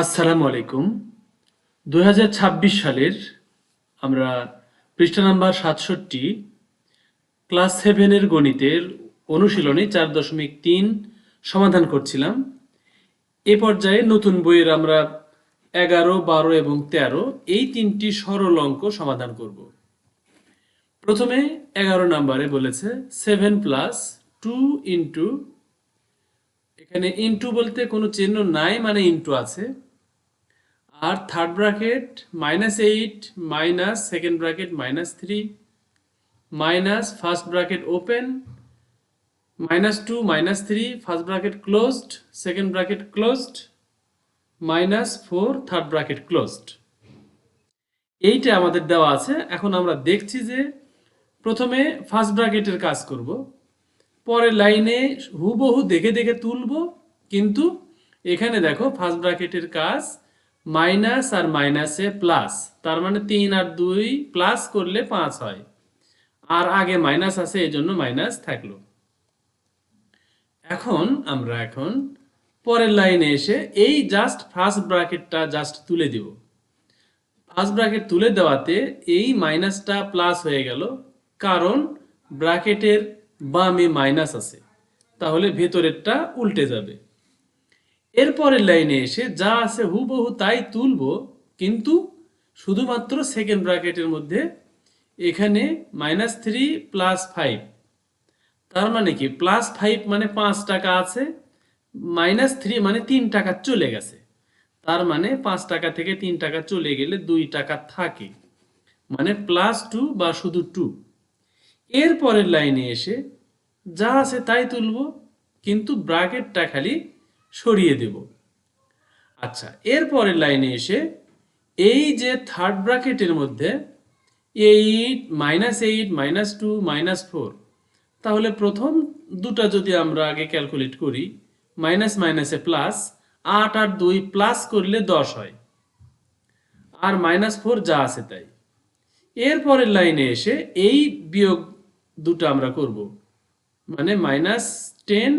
আসসালামু আলাইকুম। দু হাজার ছাব্বিশ সালের আমরা পৃষ্ঠা নাম্বার সাতষট্টি, ক্লাস সেভেনের গণিতের অনুশীলনে চার দশমিক তিন সমাধান করছিলাম। এ পর্যায়ে নতুন বইয়ের আমরা এগারো, বারো এবং তেরো এই তিনটি সরল অঙ্ক সমাধান করব। প্রথমে এগারো নাম্বারে বলেছে সেভেন প্লাস টু ইন্টু, এখানে ইন্টু বলতে কোনো চিহ্ন নাই মানে ইন্টু আছে। আর third bracket minus eight minus second bracket minus three minus first bracket open minus two minus three first bracket closed second bracket closed minus four third bracket closed এইটা আমাদের দেওয়া আছে। এখন আমরা দেখছি যে প্রথমে ফার্স্ট ব্র্যাকেটের কাজ করব, পরের লাইনে হুবহু দেখে দেখে তুলব, কিন্তু এখানে দেখো ফার্স্ট ব্র্যাকেটের কাজ মাইনাস আর মাইনাসে প্লাস। তার মানে তিন আর দুই প্লাস করলে পাঁচ হয়। আর আগে মাইনাস আছে, এই জন্য মাইনাস থাকল। এখন আমরা এখন পরের লাইনে এসে এই জাস্ট ফার্স্ট ব্র্যাকেটটা জাস্ট তুলে দিব। ফার্স্ট ব্র্যাকেট তুলে দেওয়াতে এই মাইনাসটা প্লাস হয়ে গেল, কারণ ব্র্যাকেটের বামে মাইনাস আছে। তাহলে ভেতরেরটা উল্টে যাবে। এরপরের লাইনে এসে যা আছে হুবহু তাই তুলব, কিন্তু শুধুমাত্র সেকেন্ড ব্র্যাকেটের মধ্যে এখানে মাইনাস থ্রি প্লাস ফাইভ তার মানে কি? প্লাস ফাইভ মানে পাঁচ টাকা আছে মাইনাস থ্রি মানে তিন টাকা চলে গেছে। তার মানে পাঁচ টাকা থেকে তিন টাকা চলে গেলে দুই টাকা থাকে। মানে প্লাস টু বা শুধু টু এর পরের লাইনে এসে যা আছে তাই তুলব, কিন্তু ব্র্যাকেটটা খালি সরিয়ে দেব। আচ্ছা এর পরের লাইনে এসে এই যে থার্ড ব্র্যাকেটের মধ্যে eight minus eight minus two minus four তাহলে প্রথম দুটা যদি আমরা আগে ক্যালকুলেট করি মাইনাস মাইনাসে প্লাস আট আর দুই প্লাস করলে দশ হয়। আর মাইনাস ফোর যা আছে তাই। এর পরের লাইনে এসে এই বিয়োগ দুটো আমরা করব। মানে মাইনাস টেন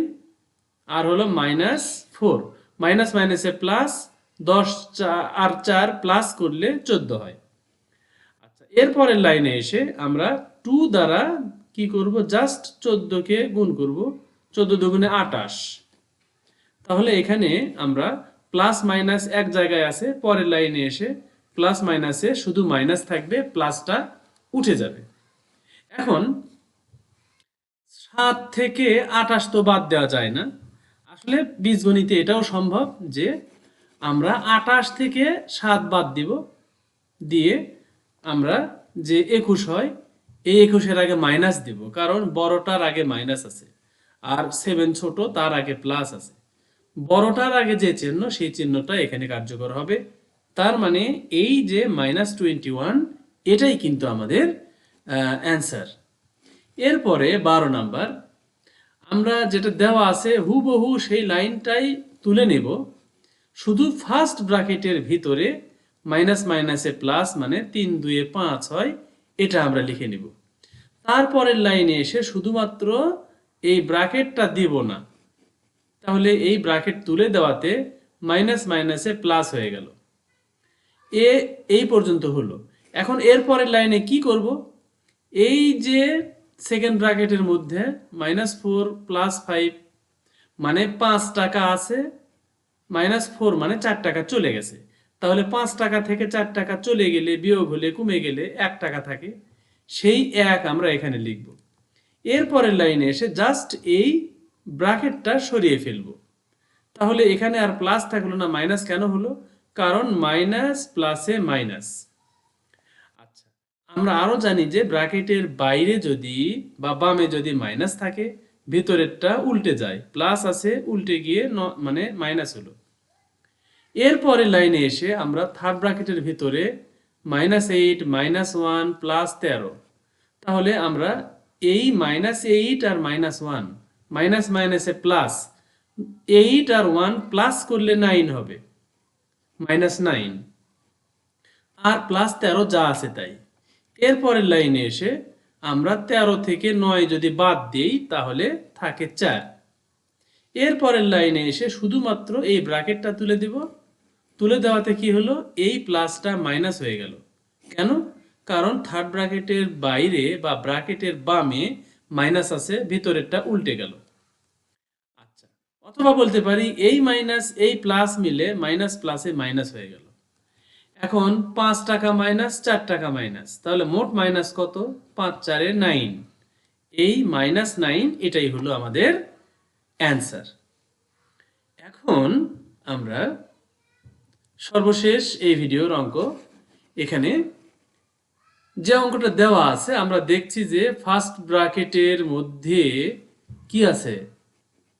আর হলো মাইনাস ফোর মাইনাস মাইনাসে প্লাস দশ আর চার প্লাস করলে চোদ্দ হয়। আচ্ছা এরপরের লাইনে এসে আমরা টু দ্বারা কি করব? জাস্ট চোদ্দকে গুণ করব, চোদ্দ দুগুণে আটাশ তাহলে এখানে আমরা প্লাস মাইনাস এক জায়গায় আছে, পরের লাইনে এসে প্লাস মাইনাসে শুধু মাইনাস থাকবে প্লাসটা উঠে যাবে। এখন সাত থেকে আটাশ তো বাদ দেওয়া যায় না। আসলে বীজগণিতে এটাও সম্ভব যে আমরা আটাশ থেকে সাত বাদ দিব, দিয়ে আমরা যে একুশ হয়, এই একুশের আগে মাইনাস দিব, কারণ বড়টার আগে মাইনাস আছে, আর সেভেন ছোট তার আগে প্লাস আছে। বড়টার আগে যে চিহ্ন, সেই চিহ্নটা এখানে কার্যকর হবে। তার মানে এই যে মাইনাস টোয়েন্টি ওয়ান এটাই কিন্তু আমাদের অ্যান্সার এরপরে বারো নাম্বার আমরা যেটা দেওয়া আছে, হুবহু সেই লাইনটাই তুলে নেব। শুধু ফার্স্ট ব্র্যাকেটের ভিতরে মাইনাস মাইনাসে প্লাস মানে তিন, দুয়ে পাঁচ হয়, এটা আমরা লিখে নিব। তারপরের লাইনে এসে শুধুমাত্র এই ব্র্যাকেটটা দিব না। তাহলে এই ব্রাকেট তুলে দেওয়াতে মাইনাস মাইনাসে প্লাস হয়ে গেল। এ, এই পর্যন্ত হলো। এখন এর পরের লাইনে কি করব? এই যে সেকেন্ড ব্র্যাকেটের মধ্যে মাইনাস ফোর প্লাস ফাইভ মানে পাঁচ টাকা আছে মাইনাস ফোর মানে চার টাকা চলে গেছে। তাহলে পাঁচ টাকা থেকে চার টাকা চলে গেলে, বিয়োগ হলে, কমে গেলে এক টাকা থাকে। সেই এক আমরা এখানে লিখব। এরপরের লাইনে এসে জাস্ট এই ব্র্যাকেটটা সরিয়ে ফেলব। তাহলে এখানে আর প্লাস থাকল না মাইনাস কেন হলো? কারণ মাইনাস প্লাসে মাইনাস আমরা আরও জানি যে ব্র্যাকেটের বাইরে যদি বা বামে যদি মাইনাস থাকে, ভেতরেরটা উল্টে যায়। প্লাস আছে, উল্টে গিয়ে মানে মাইনাস হলো। এরপরে লাইনে এসে আমরা থার্ড ব্র্যাকেটের ভিতরে minus eight minus one plus তেরো। তাহলে আমরা এই মাইনাস এইট আর মাইনাস ওয়ান মাইনাস মাইনাসে প্লাস এইট আর ওয়ান প্লাস করলে নাইন হবে। মাইনাস নাইন আর প্লাস তেরো যা আছে তাই। এরপরের লাইনে এসে আমরা তেরো থেকে নয় যদি বাদ দিই, তাহলে থাকে চার। এরপরের লাইনে এসে শুধুমাত্র এই ব্র্যাকেটটা তুলে দিব। তুলে দেওয়াতে কি হলো? এই প্লাসটা মাইনাস হয়ে গেল। কেন? কারণ থার্ড ব্র্যাকেটের বাইরে বা ব্র্যাকেটের বামে মাইনাস আছে, ভিতরেরটা উল্টে গেল। আচ্ছা অথবা বলতে পারি এই মাইনাস, এই প্লাস মিলে মাইনাস প্লাসে মাইনাস হয়ে গেল। এখন পাঁচ টাকা মাইনাস চার টাকা মাইনাস, তাহলে মোট মাইনাস কত? পাঁচ, চারে নাইন। এই মাইনাস নাইন, এটাই হলো আমাদের অ্যান্সার। এখন আমরা সর্বশেষ এই ভিডিওর অঙ্ক। এখানে যে অঙ্কটা দেওয়া আছে, আমরা দেখছি যে ফার্স্ট ব্র্যাকেটের মধ্যে কি আছে?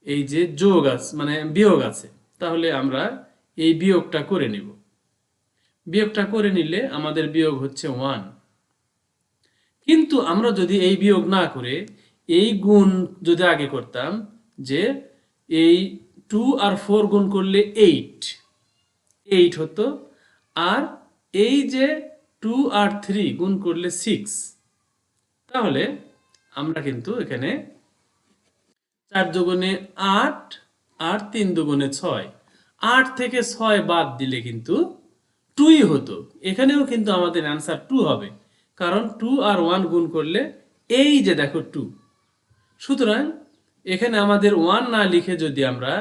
এই যে যোগ আছে মানে বিয়োগ আছে। তাহলে আমরা এই বিয়োগটা করে নিব। বিয়োগটা করে নিলে আমাদের বিয়োগ হচ্ছে ওয়ান কিন্তু আমরা যদি এই বিয়োগ না করে, এই গুণ যদি আগে করতাম, যে এই টু আর ফোর গুণ করলে এইট এইট হতো, আর এই যে টু আর থ্রি গুণ করলে সিক্স তাহলে আমরা কিন্তু এখানে চার দুগুণে আট আর তিন দুগুণে ছয়, আট থেকে ছয় বাদ দিলে কিন্তু টুই হতো। এখানেও কিন্তু আমাদের অ্যান্সার টু হবে। কারণ টু আর ওয়ান গুণ করলে এই যে দেখো টু সুতরাং এখানে আমাদের ওয়ান না লিখে যদি আমরা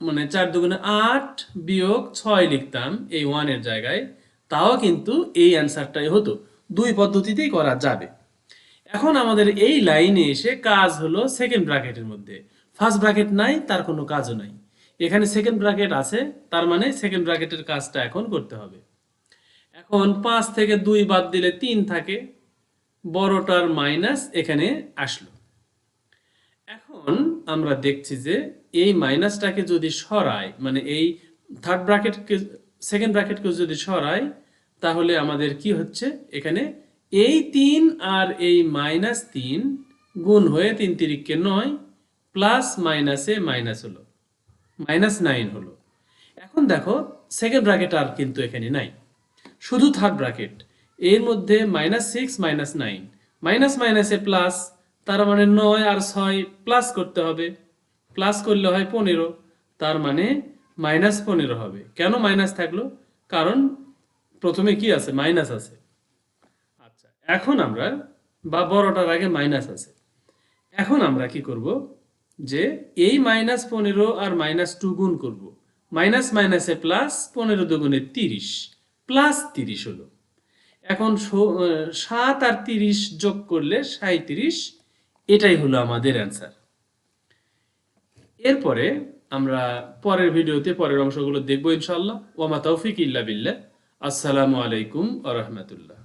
মানে চার দুগুণে আট বিয়োগ ছয় লিখতাম এই ওয়ানের জায়গায়, তাও কিন্তু এই অ্যান্সারটাই হতো। দুই পদ্ধতিতেই করা যাবে। এখন আমাদের এই লাইনে এসে কাজ হলো সেকেন্ড ব্র্যাকেটের মধ্যে। ফার্স্ট ব্র্যাকেট নাই, তার কোনো কাজও নাই। এখানে সেকেন্ড ব্র্যাকেট আছে, তার মানে সেকেন্ড ব্র্যাকেটের কাজটা এখন করতে হবে। এখন পাঁচ থেকে দুই বাদ দিলে তিন থাকে, বড়টার মাইনাস এখানে আসলো। এখন আমরা দেখছি যে এই মাইনাসটাকে যদি সরাই মানে এই থার্ড ব্র্যাকেটকে সেকেন্ড ব্র্যাকেটকে যদি সরাই, তাহলে আমাদের কি হচ্ছে? এখানে এই তিন আর এই মাইনাস তিন গুণ হয়ে তিন তিরিককে নয় প্লাস মাইনাসে মাইনাস হলো। মাইনাস নাইন হলো। এখন দেখো সেকেন্ড ব্র্যাকেট আর কিন্তু এখানে নাই। শুধু থার্ড ব্র্যাকেট এর মধ্যে minus six minus nine minus মাইনাসে প্লাস তার মানে নয় আর ছয় প্লাস করতে হবে। প্লাস করলে হয় পনেরো, তার মানে মাইনাস পনেরো হবে। কেন মাইনাস থাকল? কারণ প্রথমে কি আছে? মাইনাস আছে। আচ্ছা এখন আমরা, বা বড়টার আগে মাইনাস আছে। এখন আমরা কি করব? যে এই মাইনাস পনেরো আর মাইনাস টু গুণ করব। মাইনাস মাইনাসে প্লাস পনেরো দুগুণে তিরিশ প্লাস তিরিশ হলো। এখন সাত আর তিরিশ যোগ করলে সাঁত্রিশ এটাই হলো আমাদের অ্যান্সার এরপরে আমরা পরের ভিডিওতে পরের অংশগুলো দেখব ইনশাল্লাহ ওমা তৌফিক ইল্লা বিল্লাহ। আসসালামু আলাইকুম আ রহমতুল্লাহ।